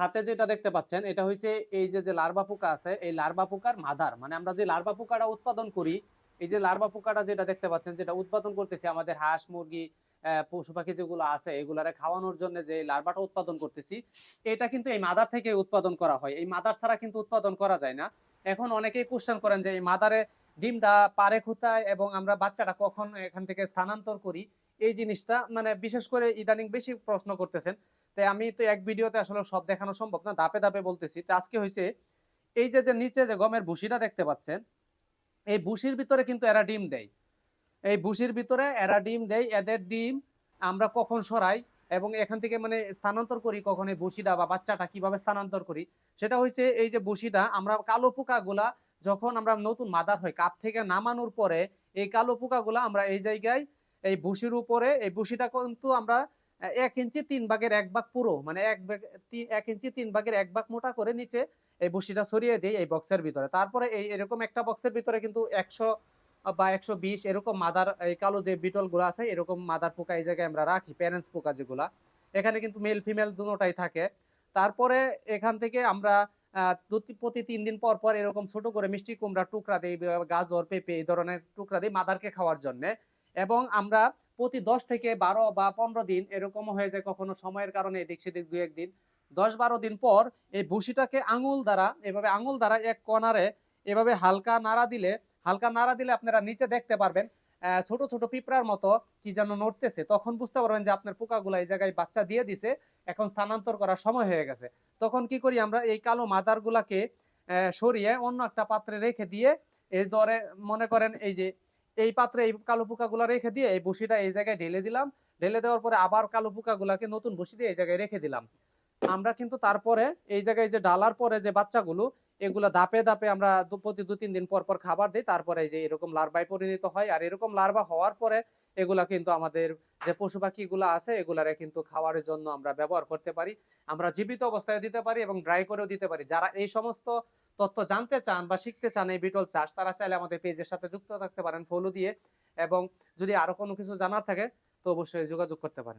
হাতে যেটা দেখতে পাচ্ছেন, এটা হচ্ছে এই যে যে লার্ভা পোকা আছে, এই লার্ভা পোকার মাদার। মানে আমরা যে লার্ভা পোকাটা উৎপাদন করি, এই যে লার্ভা পোকাটা যেটা দেখতে পাচ্ছেন, যেটা উৎপাদন করতেছি আমাদের হাঁস, মুরগি পশু পাখি যেগুলো আছে, এগুলারে খাওয়ানোর জন্য যে লার্ভাটা উৎপাদন করতেছি, এটা কিন্তু এই মাদার থেকে উৎপাদন করা হয়। এই মাদার ছাড়া কিন্তু উৎপাদন করা যায় না। এখন অনেকেই কোশ্চেন করেন যে এই মাদারে ডিমটা পারে কোথায় এবং আমরা বাচ্চাটা কখন এখান থেকে স্থানান্তর করি? এই জিনিসটা মানে বিশেষ করে ইদানিং বেশি প্রশ্ন করতেছেন। তাই আমি তো এক ভিডিওতে আসলে সব দেখানো সম্ভব না, ধাপে ধাপে বলতেছি। তো আজকে হয়েছে এই যে যে নিচে যে গমের ভুসিটা দেখতে পাচ্ছেন, এই ভুসির ভিতরে কিন্তু এরা ডিম দেয়। এই ভুসির ভিতরে এরা ডিম দেয়, এদের ডিম আমরা কখন সরাই এবং এখান থেকে মানে স্থানান্তর করি কখন এই ভুসিটা বা বাচ্চাটা কীভাবে স্থানান্তর করি। সেটা হচ্ছে এই যে ভুসিটা, আমরা কালো পোকাগুলা যখন আমরা নতুন মাদার হয়, কাপ থেকে নামানোর পরে এই কালো পোকাগুলা আমরা এই জায়গায় এই ভুসির উপরে, এই ভুসিটা কিন্তু আমরা এক ইঞ্চি তিন ভাগের এক ভাগ পুরো মানে এক ভাগ এক ইঞ্চি তিন ভাগের এক ভাগ মোটা করে নিচে এই ভুসিটা সরিয়ে দিই এই বক্সের ভিতরে। তারপরে এই এরকম একটা বক্সের ভিতরে কিন্তু একশো বা একশো বিশ এরকম মাদার, এই কালো যে বিটলগুলো আছে, এরকম মাদার পোকা এই জায়গায় আমরা রাখি প্যারেন্টস পোকা যেগুলা। এখানে কিন্তু মেল ফিমেল দুটোটাই থাকে। তারপরে এখান থেকে আমরা প্রতি তিন দিন পর পর এরকম ছোট করে মিষ্টি কুমড়া টুকরা দিই গাজর, পেঁপে এই ধরনের টুকরা দিই মাদারকে খাওয়ার জন্য। এবং আমরা প্রতি দশ থেকে বারো বা পনেরো দিন এরকম হয়ে যায় কখনো সময়ের কারণে এদিক সেদিক দু একদিন। দশ বারো দিন পর এই ভুসিটাকে আঙুল দ্বারা, এভাবে আঙুল দ্বারা এক কণারে এভাবে হালকা নাড়া দিলে, হালকা নাড়া দিলে আপনারা নিচে দেখতে পারবেন ছোট ছোট পিঁপড়ার মতো কি যেন নড়তেছে। তখন বুঝতে পারবেন যে আপনার পোকাগুলা এই জায়গায় বাচ্চা দিয়ে দিছে, এখন স্থানান্তর করার সময় হয়ে গেছে। তখন কি করি আমরা এই কালো মাদারগুলাকে সরিয়ে অন্য একটা পাত্রে রেখে দিয়ে এই দরে মনে করেন এই যে এই পাত্রে এই কালো পোকাগুলা রেখে দিয়ে এই বসিটা এই জায়গায় ঢেলে দিলাম। ঢেলে দেওয়ার পরে আবার কালো পোকাগুলাকে নতুন বসি দিয়ে এই জায়গায় রেখে দিলাম। আমরা কিন্তু তারপরে এই জায়গায় যে ডালার পরে যে বাচ্চাগুলো, এগুলা ধাপে ধাপে আমরা প্রতি দু, তিন দিন পর পর খাবার দিই। তারপরে যে এরকম লার্ভায় পরিণত হয় আর এরকম লার্ভা হওয়ার পরে এগুলা কিন্তু আমাদের যে পশু পাখি গুলা আছে, এগুলারে কিন্তু খাওয়ার জন্য আমরা ব্যবহার করতে পারি। আমরা জীবিত অবস্থায় দিতে পারি এবং ড্রাই করেও দিতে পারি। যারা এই সমস্ত তথ্য জানতে চান বা শিখতে চান এই বিটল চাষ, তারা চাইলে আমাদের পেজের সাথে যুক্ত থাকতে পারেন ফলো দিয়ে। এবং যদি আরও কোনো কিছু জানার থাকে, তো অবশ্যই যোগাযোগ করতে পারেন।